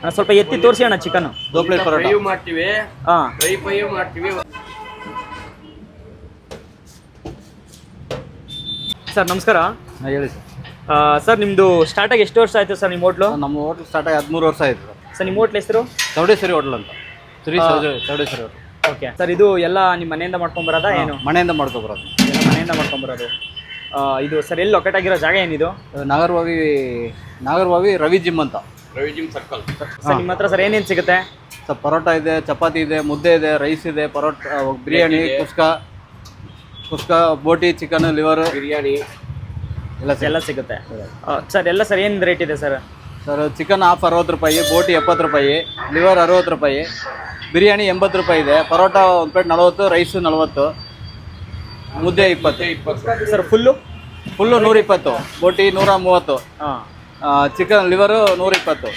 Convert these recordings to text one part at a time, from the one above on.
ಅಣ್ಣ ಸ್ವಲ್ಪ ಎತ್ತಿ ತೋರಿಸಿ ಅಣ್ಣ ಚಿಕನ್. ದೋ ಪ್ಲೇಟ್ ಪರೋಟ. ಫ್ರೈ ಮಾಡ್ತೀವಿ. ಹಾ. ಫ್ರೈ ಫ್ರೈ ಮಾಡ್ತೀವಿ. ಸರ್ ನಮಸ್ಕಾರ. ಹಾ, ಹೇಳಿ ಸರ್. ಆ, ಸರ್ ನಿಮ್ದು ಸ್ಟಾರ್ಟ್ ಆಗಿ ಎಷ್ಟು ವರ್ಷ ಆಯ್ತು ಸರ್ ನಿಮ್ಮ ಹೋಟ್ಲು? ನಮ್ಮ ಹೋಟ್ಲು ಸ್ಟಾರ್ಟ್ ಆಗಿ ಹದಿಮೂರು ವರ್ಷ ಆಯ್ತು ಸರ್. ನಿಮ್ಮ ಹೋಟ್ಲ್ ಹೆಸರು? ಚೌಡೇಶ್ವರಿ ಹೋಟ್ಲ್ ಅಂತ. ಶ್ರೀ ಆ. ಚೌಡ- ಚೌಡೇಶ್ವರಿ ಹೋಟ್ಲ್. ಓಕೆ. ಸರ್ ಇದು ಎಲ್ಲ ನಿಮ್ಮ ಮನೆಯಿಂದ ಮಾಡ್ಕೊಂಡ್ ಬರೋದಾ ಏನು? ಮನೆಯಿಂದ ಮಾಡ್ಕೊಬರೋದು ಎಲ್ಲ ಮನೆಯಿಂದ ಮಾಡ್ಕೊಂಬರೋದು ಆ, ಇದು ಸರ್ ಎಲ್ಲಿ ಲೊಕೇಟ್ ಆಗಿರೋ ಜಾಗ ಏನಿದು? ನಾಗರ್ಭಾವಿ ನಾಗರ್ಭಾವಿ ರವಿ ಜಿಮ್ ಅಂತ. ಸರ್ಕಲ್. ಸರ್ ನಿಮ್ಮ ಹತ್ರ ಸರ್ ಏನೇನು ಸಿಗುತ್ತೆ? ಸರ್ ಪರೋಟ ಇದೆ ಚಪಾತಿ ಇದೆ ಮುದ್ದೆ ಇದೆ ರೈಸ್ ಇದೆ ಪರೋಟ ಬಿರಿಯಾನಿ ಕುಸ್ಕಾ ಕುಸ್ಕಾ ಬೋಟಿ ಚಿಕನ್ ಲಿವರ್. ಬಿರಿಯಾನಿ. ಎಲ್ಲ ಎಲ್ಲ ಸಿಗುತ್ತೆ. ಸರ್ ಎಲ್ಲ ಸರ್ ಏನು ರೇಟ್ ಇದೆ ಸರ್? ಸರ್ ಚಿಕನ್ ಹಾಫ್ ಅರವತ್ತು ರೂಪಾಯಿ ಬೋಟಿ ಎಪ್ಪತ್ತು ರೂಪಾಯಿ ಲಿವರ್ ಅರವತ್ತು ರೂಪಾಯಿ ಬಿರಿಯಾನಿ ಎಂಬತ್ತು ರೂಪಾಯಿ ಇದೆ ಪರೋಟ ಒಂದು ಪ್ಲೇಟ್ ನಲವತ್ತು ರೈಸ್ ನಲವತ್ತು ಮುದ್ದೆ ಇಪ್ಪತ್ತು. ಇಪ್ಪತ್ತು. Sir full? ಫುಲ್ಲು ನೂರ ಇಪ್ಪತ್ತು ಬೋಟಿ ನೂರ ಮೂವತ್ತು. ಹಾಂ ಚಿಕನ್ ಲಿವರು ನೂರ ಇಪ್ಪತ್ತು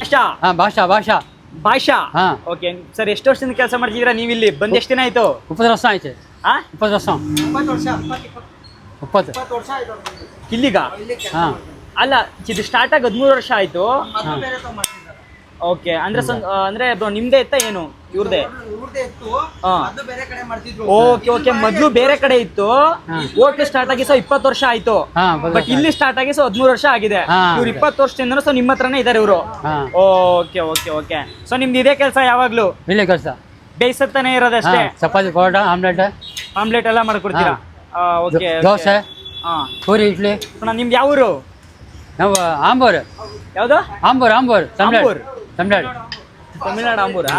ಭಾಷಾ? ಹಾಂ ಭಾಷಾ ಭಾಷಾ. ಭಾಷಾ? ಹಾಂ. ಓಕೆ ಸರ್ ಎಷ್ಟು ವರ್ಷದಿಂದ ಕೆಲಸ ಮಾಡ್ತಿದ್ದೀರಾ? ನೀವು ಇಲ್ಲಿ ಬಂದು ಎಷ್ಟು ದಿನ ಆಯ್ತು? ಇಪ್ಪತ್ತು ವರ್ಷ ಆಯ್ತು. ಆ? ಇಪ್ಪತ್ತು ವರ್ಷ. ಇಪ್ಪತ್ತು. ಇಲ್ಲಿಗ? ಹಾಂ. ಅಲ್ಲ ಇದು ಸ್ಟಾರ್ಟ್ ಆಗಿ ಹದಿಮೂರು ವರ್ಷ ಆಯ್ತು. ಓಕೆ ಅಂದ್ರೆ ಆ, ಅಂದ್ರೆ ಬ್ರೋ ನಿಮ್ದೇ ಇತ್ತ ಏನು? ಇವ್ರದೇ? ಓಕೆ ಓಕೆ ಮೊದ್ಲು ಬೇರೆ ಕಡೆ ಇತ್ತು. ಓಕೆ ಸ್ಟಾರ್ಟ್ ಆಗಿ ಸೊ ಇಪ್ಪತ್ತು ವರ್ಷ ಆಯ್ತು. ಹಾಂ ಬಟ್ ಇಲ್ಲಿ ಸ್ಟಾರ್ಟ್ ಆಗಿ ಸೊ ಹದಿಮೂರು ವರ್ಷ ಆಗಿದೆ. ಹಾ. ಇವ್ರು ಇಪ್ಪತ್ತು ವರ್ಷದಿಂದ ಸೊ ನಿಮ್ಮ ಹತ್ರನೇ ಇದಾರೆ ಇವರು. ಹಾಂ. ಓಕೆ ಓಕೆ ಓಕೆ ಸೊ ನಿಮ್ದು ಇದೇ ಕೆಲಸ ಯಾವಾಗ್ಲೂ? ಇಲ್ಲೇ ಕೆಲಸ. ಬೇಯಿಸತ್ತಾನೆ ಇರೋದಷ್ಟೇ ಅಷ್ಟೇ? ಚಪಾತಿ ಪರೋಟ ಆಮ್ಲೆಟ್. ಆಮ್ಲೆಟ್ ಎಲ್ಲ ಮಾಡ್ಕೊಡ್ತೀರಾ? ಓಕೆ ದೋಸೆ ಹಾ. ಪೂರಿ ಇಡ್ಲಿ. ಅಣ್ಣ ನಿಮ್ದು ಯಾವ ಊರು ನಾವು ಆಂಬೂರ್. ಯಾವ್ದು? ಆಂಬೂರ್ ಆಂಬೂರ್ ಆಂಬೂರ್? ತಮಿಳ್ನಾಡು. ತಮಿಳ್ನಾಡು ಅಂಬೂರಾ?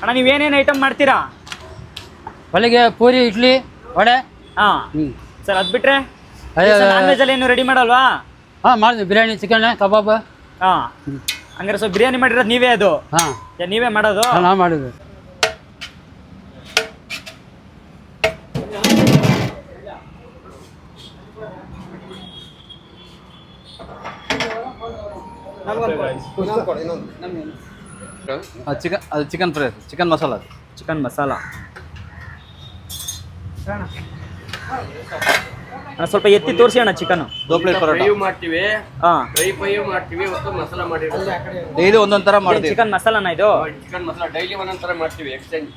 ಅಣ್ಣ ನೀವು ಏನೇನು ಐಟಮ್ ಮಾಡ್ತೀರಾ? ಒಳಗೆ ಪೂರಿ ಇಡ್ಲಿ ವಡೆ. ಹಾ. ಸರ್ ಅದ್ ಬಿಟ್ರೆ ವೆಜ್ ಅಲ್ಲಿ ಏನು ರೆಡಿ ಮಾಡಲ್ವಾ? ಹಾಂ ಮಾಡಿದ್ವಿ ಬಿರಿಯಾನಿ ಚಿಕನ್ ಕಬಾಬ್. ಹಾ. ಹಂಗಾರೆ ಸ್ವಲ್ಪ ಬಿರಿಯಾನಿ ಮಾಡಿರೋದು ನೀವೇ ಅದು? ಹಾಂ. ಏ, ನೀವೇ ಮಾಡೋದು? ನಾವು ಮಾಡಿದ್ವಿ ಚಿಕನ್ ಅದು ಚಿಕನ್ ಫ್ರೈ ಚಿಕನ್ ಮಸಾಲ ಅದು ಚಿಕನ್ ಮಸಾಲ ಅಣ್ಣ ಸ್ವಲ್ಪ ಎತ್ತಿ ತೋರಿಸಿ ಅಣ್ಣ ಚಿಕನ್ ದೋ ಪ್ಲೇಟ್ ಪರೋಟ. ಮಾಡ್ತೀವಿ. ಹಾ. ಡ್ರೈ ಫ್ರೈ ಮಾಡ್ತೀವಿ ಮತ್ತು ಮಸಾಲ ಮಾಡಿರೋದು. ಡೈಲಿ ಒಂದೊಂದು ಥರ ಮಾಡ್ತೀವಿ. ಚಿಕನ್ ಮಸಾಲನ ಇದು? ಚಿಕನ್ ಮಸಾಲ ಡೈಲಿ ಒಂದೊಂದ್ ಥರ ಮಾಡ್ತೀವಿ ಎಕ್ಸ್ಚೇಂಜ್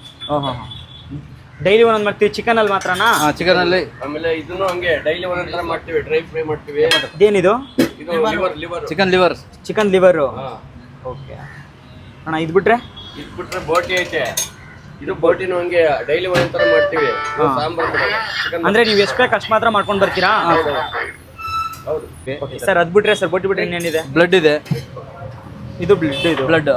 ಡೈಲಿ ಒಂದೊಂದು ಮಾಡ್ತೀವಿ ಚಿಕನ್ ಅಲ್ಲಿ ಮಾತ್ರನಾ ಚಿಕನ್ ಅಲ್ಲಿ. ಆಮೇಲೆ ಇದನ್ನು ಹಂಗೆ ಡೈಲಿ ಒಂದೊಂದ್ ತರ ಮಾಡ್ತೀವಿ ಡ್ರೈ ಫ್ರೈ ಮಾಡ್ತೀವಿ. ಏನಿದು ಚಿಕನ್ ಲಿವರ್ ಚಿಕನ್ ಲಿವರು ಹಾ. ಓಕೆ ಅಣ್ಣ ಇದು ಬಿಟ್ರೆ? ಇದು ಬಿಟ್ರೆ ಬೋಟಿ ಐತೆ. ಇದು ಬೋಟಿನ ಹಂಗೆ ಡೈಲಿ ಒಂದ್ ತರ ಮಾಡ್ತೀವಿ. ಸಾಂಬಾರ್ ಅಂದ್ರೆ ನೀವು ಎಷ್ಟು ಬೇಕು ಅಷ್ಟು ಮಾತ್ರ ಮಾಡ್ಕೊಂಡು ಬರ್ತೀರಾ? ಹೌದು. ಸರ್ ಅದ್ ಬಿಟ್ರೆ ಸರ್ ಬೋಟಿ ಬಿಟ್ರೆ ಇನ್ನೇನಿದೆ? ಬ್ಲಡ್ ಇದೆ. ಇದು ಬ್ಲಡ್ ಇದು? ಬ್ಲಡ್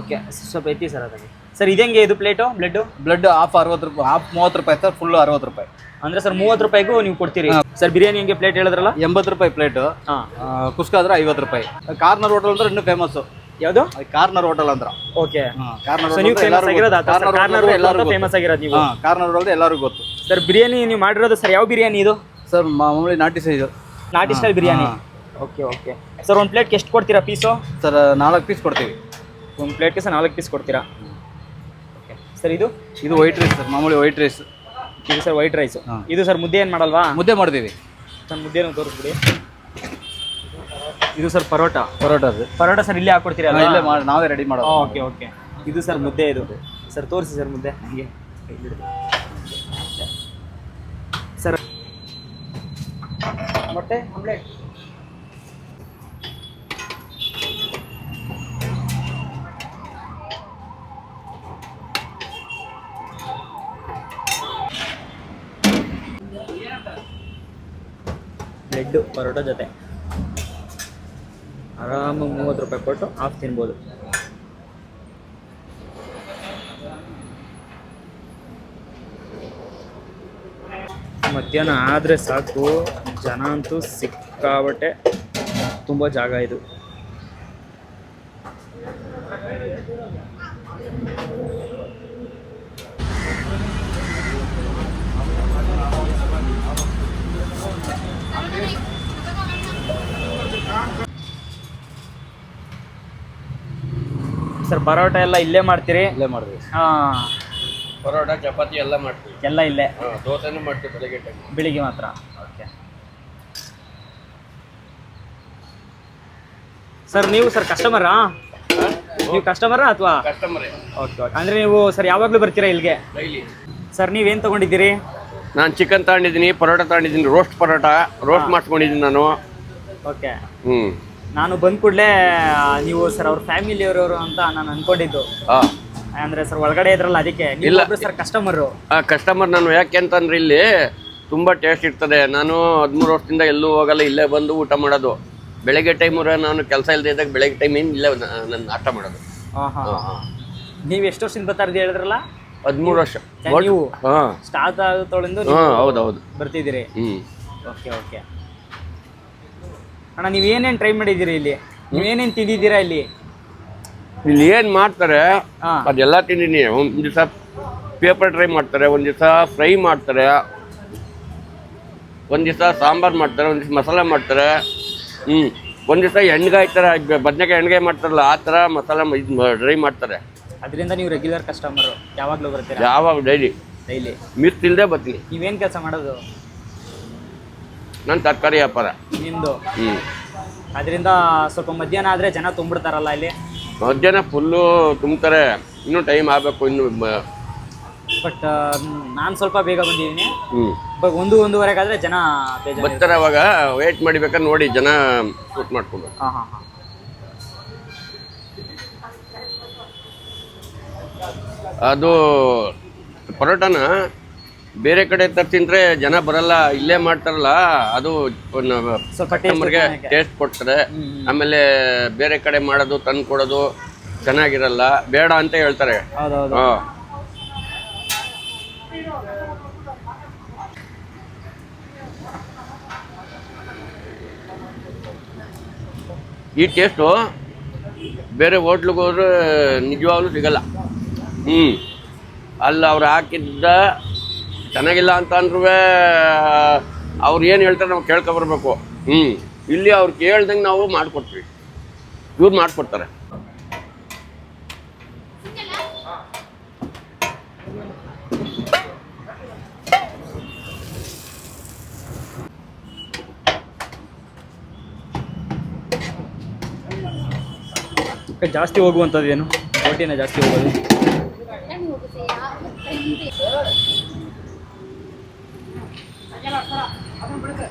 ಓಕೆ ಸ್ವಲ್ಪ ಐತಿ ಸರ್ ಅದಕ್ಕೆ ಸರ್ ಇದಂಗೆ ಇದು ಪ್ಲೇಟು ಬ್ಲಡ್ಡು ಬ್ಲಡ್ ಹಾಫ್ ಅರವತ್ತು ರೂಪಾಯಿ ಹಾಫ್ ಮೂವತ್ತು ರೂಪಾಯಿ ಸರ್ ಫುಲ್ ಅರವತ್ತು ರೂಪಾಯಿ. ಅಂದ್ರೆ ಸರ್ ಮೂವತ್ತು ರೂಪಾಯಿಗೂ ನೀವು ಕೊಡ್ತೀರಿ. ಸರ್ ಬಿರಿಯಾನಿ ಹೆಂಗೆ ಪ್ಲೇಟ್ ಹೇಳಿದ್ರಲ್ಲ? ಎಂಬತ್ತು ರೂಪಾಯಿ ಪ್ಲೇಟು ಆ ಕುಸ್ಕ ಆದ್ರೆ ಐವತ್ತು ರೂಪಾಯಿ. ಕಾರ್ನರ್ ಹೋಟೆಲ್ ಅಂದ್ರೆ ಇನ್ನೂ ಫೇಮಸ್ ಯಾವುದು? ಕಾರ್ನರ್ ಹೋಟೆಲ್ ಅಂದ್ರ. ಓಕೆ. ಕಾರ್ನರ್ ಫೇಮಸ್ ಆಗಿರೋದು ಕಾರ್ನರ್ ಎಲ್ಲರೂ ಫೇಮಸ್ ಆಗಿರೋದು ನೀವು. ಕಾರ್ನರ್ ಹೋಟೆಲ್ ಎಲ್ಲರಿಗೂ ಗೊತ್ತು. ಸರ್ ಬಿರಿಯಾನಿ ನೀವು ಮಾಡಿರೋದು ಸರ್ ಯಾವ ಬಿರಿಯಾನಿ ಇದು? ಸರ್ ಮಾಮೂಲಿ ನಾಟಿ ಸೈಜ್ ನಾಟಿ style biryani. Okay okay. Sir ಒಂದು ಪ್ಲೇಟ್ಗೆ ಎಷ್ಟು ಕೊಡ್ತೀರಾ ಪೀಸು ಸರ್ ನಾಲ್ಕು ಪೀಸ್ ಕೊಡ್ತೀವಿ. ಒಂದು ಪ್ಲೇಟ್ಗೆ ಸರ್ ನಾಲ್ಕು ಪೀಸ್ ಕೊಡ್ತೀರಾ? ಓಕೆ. ಸರ್ ಇದು? ಇದು ವೈಟ್ ರೈಸ್ ಸರ್ ಮಾಮೂಲಿ ವೈಟ್ ರೈಸ್ ಇದು ಸರ್ ವೈಟ್ ರೈಸ್ ಇದು ಸರ್ ಮುದ್ದೆ ಏನು ಮಾಡಲ್ವಾ? ಮುದ್ದೆ ಮಾಡ್ತೀವಿ. ಸರ್ ಮುದ್ದೆನೂ ತೋರಿಸ್ಬಿಡಿ. ಇದು ಸರ್ ಪರೋಟ. ಪರೋಟ ಅದು. ಪರೋಟ ಸರ್ ಇಲ್ಲೇ ಹಾಕೊಡ್ತೀರಾ ಅಲ್ಲ ಇಲ್ಲೇ ಮಾಡಿ ನಾವೇ ರೆಡಿ ಮಾಡೋದು. Okay okay. ಇದು ಸರ್ ಮುದ್ದೆ ಇದು. ಸರ್ ತೋರಿಸಿ ಸರ್ ಮುದ್ದೆ. ಹಂಗೆ. ಸರ್ ಮೊಟ್ಟೆ ಆಮ್ಲೆಟ್. ಬ್ರೆಡ್ಡು ಪರೋಟ ಜೊತೆ. ಆರಾಮಾಗಿ ಮೂವತ್ತು ರೂಪಾಯಿ ಕೊಟ್ಟು ಹಾಫ್ ತಿನ್ಬೋದು. ಮಧ್ಯಾಹ್ನ ಆದರೆ ಸಾಕು. ಜನ ಅಂತೂ ಸಿಕ್ಕಾಬಟ್ಟೆ ತುಂಬ ಜಾಗ ಇದು. ಸರ್ ಪರೋಟ ಎಲ್ಲ ಇಲ್ಲೇ ಮಾಡ್ತೀರಿ? ಇಲ್ಲೇ ಮಾಡ್ತೀವಿ ಹಾಂ. ಪರೋಟ ಚಪಾತಿ ಎಲ್ಲ ಮಾಡ್ತೀವಿ. ಎಲ್ಲ ಇಲ್ಲೇ? ದೋಸೆನೂ ಮಾಡ್ತೀವಿ ಬೆಳಿಗ್ಗೆ ಟೈಮ್ ಬೆಳಿಗ್ಗೆ ಮಾತ್ರ? ಓಕೆ. ಸರ್ ನೀವು ಸರ್ ಕಸ್ಟಮರಾ ನೀವು ಕಸ್ಟಮರಾ ಅಥವಾ? Customer okay okay. ಅಂದರೆ ನೀವು ಸರ್ ಯಾವಾಗಲೂ ಬರ್ತೀರಾ ಇಲ್ಲಿಗೆ? ಡೈಲಿ ಸರ್ ನೀವೇನು ತಗೊಂಡಿದ್ದೀರಿ? ನಾನು ಚಿಕನ್ ತಗೊಂಡಿದ್ದೀನಿ ಪರೋಟ ತಗೊಂಡಿದ್ದೀನಿ ರೋಸ್ಟ್ ಪರೋಟ ರೋಸ್ಟ್ ಮಾಡ್ಕೊಂಡಿದ್ದೀನಿ ನಾನು. ಓಕೆ. ಹ್ಞೂ ನಾನು ಬಂದ ಕೂಡಲೇ ನೀವು ಸರ್ ಅವ್ರ ಫ್ಯಾಮಿಲಿಯವರು ಅಂತ ನಾನು ಅನ್ಕೊಂಡಿದ್ದು. ಹಾಂ ಅಂದ್ರೆ ಸರ್ ಒಳಗಡೆ ಇದ್ರಲ್ಲ ಅದಕ್ಕೆ. ಇಲ್ಲ. ಇಲ್ಲ ಸರ್ ಕಸ್ಟಮರ್ ಆ ಕಸ್ಟಮರ್ ನಾನು ಯಾಕೆ ಅಂತಂದ್ರೆ ಇಲ್ಲಿ ತುಂಬಾ ಟೇಸ್ಟ್ ಇರ್ತದೆ. ನಾನು ಹದಿಮೂರು ವರ್ಷದಿಂದ ಎಲ್ಲೂ ಹೋಗಲ್ಲ ಇಲ್ಲೇ ಬಂದು ಊಟ ಮಾಡೋದು. ಬೆಳಗ್ಗೆ ಟೈಮ್ ನಾನು ಕೆಲಸ ಇಲ್ಲದೆ ಇದ್ದಾಗ ಬೆಳಗ್ಗೆ ಟೈಮ್ ಇಲ್ಲೇ ನಾನು ನಾಟ ಮಾಡೋದು. ನೀವ್ ಎಷ್ಟು ವರ್ಷದಿಂದ ಬರ್ತಾ ಇದ್ದೀರಿ ಹೇಳಿದ್ರಲ್ಲ? ಹದಿಮೂರು ವರ್ಷ. ನೀವು ಹಾಂ. ಸ್ಟಾರ್ಟ್ ತೊಳೆದು ಹಾಂ ಹೌದು ಹೌದು ಬರ್ತಿದ್ದೀರಿ. ಹ್ಞೂ ಓಕೆ ಓಕೆ. ಅಣ್ಣ ನೀವು ಏನೇನ್ ಟ್ರೈ ಮಾಡಿದೀರಿ ಇಲ್ಲಿ? ನೀವೇನೇನು ತಿಂದಿದ್ದೀರಾ ಇಲ್ಲಿ? ಇಲ್ಲಿ ಏನು ಮಾಡ್ತಾರೆ. ಅದೆಲ್ಲ ತಿಂದಿನಿ. ಒಂದು ದಿವಸ ಪೇಪರ್ ಟ್ರೈ ಮಾಡ್ತಾರೆ ಒಂದು ದಿವಸ ಫ್ರೈ ಮಾಡ್ತಾರೆ ಒಂದ್ ದಿವಸ ಸಾಂಬಾರ್ ಮಾಡ್ತಾರೆ ಒಂದು ದಿವಸ ಮಸಾಲೆ ಮಾಡ್ತಾರೆ. ಹ್ಮ್. ಒಂದ್ ದಿವಸ ಎಣ್ಗಾಯಿ ತರ ಬದನೆಕಾಯಿ ಎಣ್ಗಾಯಿ ಮಾಡ್ತಾರಲ್ಲ ಆ ತರ ಮಸಾಲೆ ಡ್ರೈ ಮಾಡ್ತಾರೆ. ಅದರಿಂದ ನೀವು ರೆಗ್ಯುಲರ್ ಕಸ್ಟಮರ್ ಯಾವಾಗಲೂ ಬರ್ತೀರಾ? ಯಾವಾಗ ಡೈಲಿ ಡೈಲಿ ಮಿಸ್ ಇಲ್ಲದೆ ಬರ್ತೀನಿ. ನೀವೇನ್ ಕೆಲಸ ಮಾಡೋದು? ನಾನು ತರಕಾರಿ ವ್ಯಾಪಾರ. ನಿಮ್ಮದು ಹ್ಞೂ ಅದರಿಂದ ಸ್ವಲ್ಪ ಮಧ್ಯಾಹ್ನ ಆದರೆ ಜನ ತುಂಬಿಡ್ತಾರಲ್ಲ ಇಲ್ಲಿ? ಮಧ್ಯಾಹ್ನ ಫುಲ್ಲು ತುಂಬ್ತಾರೆ. ಇನ್ನೂ ಟೈಮ್ ಆಗಬೇಕು ಇನ್ನು ಬಟ್ ನಾನು ಸ್ವಲ್ಪ ಬೇಗ ಬಂದಿದ್ದೀನಿ. ಹ್ಞೂ ಒಂದು ಒಂದೂವರೆಗಾದರೆ ಜನ ಬೇಜಾರು ಬರ್ತಾರೆ ಅವಾಗ. ವೇಟ್ ಮಾಡಿಬೇಕಾದ್ರೆ ನೋಡಿ ಜನ ಶೂಟ್ ಮಾಡ್ಕೊಂಡು ಹಾಂ ಹಾಂ ಹಾಂ. ಅದು ಪರೋಟನ ಬೇರೆ ಕಡೆ ತರ್ಸಿದ್ರೆ ಜನ ಬರಲ್ಲ ಇಲ್ಲೇ ಮಾಡ್ತಾರಲ್ಲ ಅದು ಕಸ್ಟಮರ್ಗೆ ಟೇಸ್ಟ್ ಕೊಡ್ತಾರೆ ಆಮೇಲೆ ಬೇರೆ ಕಡೆ ಮಾಡೋದು ತಂದು ಕೊಡೋದು ಚೆನ್ನಾಗಿರಲ್ಲ ಬೇಡ ಅಂತ ಹೇಳ್ತಾರೆ. ಹಾ. ಈ ಟೇಸ್ಟು ಬೇರೆ ಹೋಟ್ಲಿಗೆ ಹೋದ್ರೆ ನಿಜವಾಗ್ಲೂ ಸಿಗಲ್ಲ. ಹ್ಞೂ ಅಲ್ಲಿ ಅವ್ರು ಹಾಕಿದ್ದ ಚೆನ್ನಾಗಿಲ್ಲ ಅಂತ ಅಂದ್ರೂ ಅವ್ರು ಏನು ಹೇಳ್ತಾರೆ ನಾವು ಕೇಳ್ಕೊಬರ್ಬೇಕು ಹ್ಞೂ ಇಲ್ಲಿ ಅವ್ರು ಕೇಳ್ದಂಗೆ ನಾವು ಮಾಡಿಕೊಡ್ತೀವಿ ಇವ್ರು ಮಾಡಿಕೊಡ್ತಾರೆ. ಜಾಸ್ತಿ ಹೋಗುವಂಥದ್ದು ಏನು? ಬೋಟಿನ ಜಾಸ್ತಿ ಹೋಗೋದು? ಹೋಗುತ್ತೆ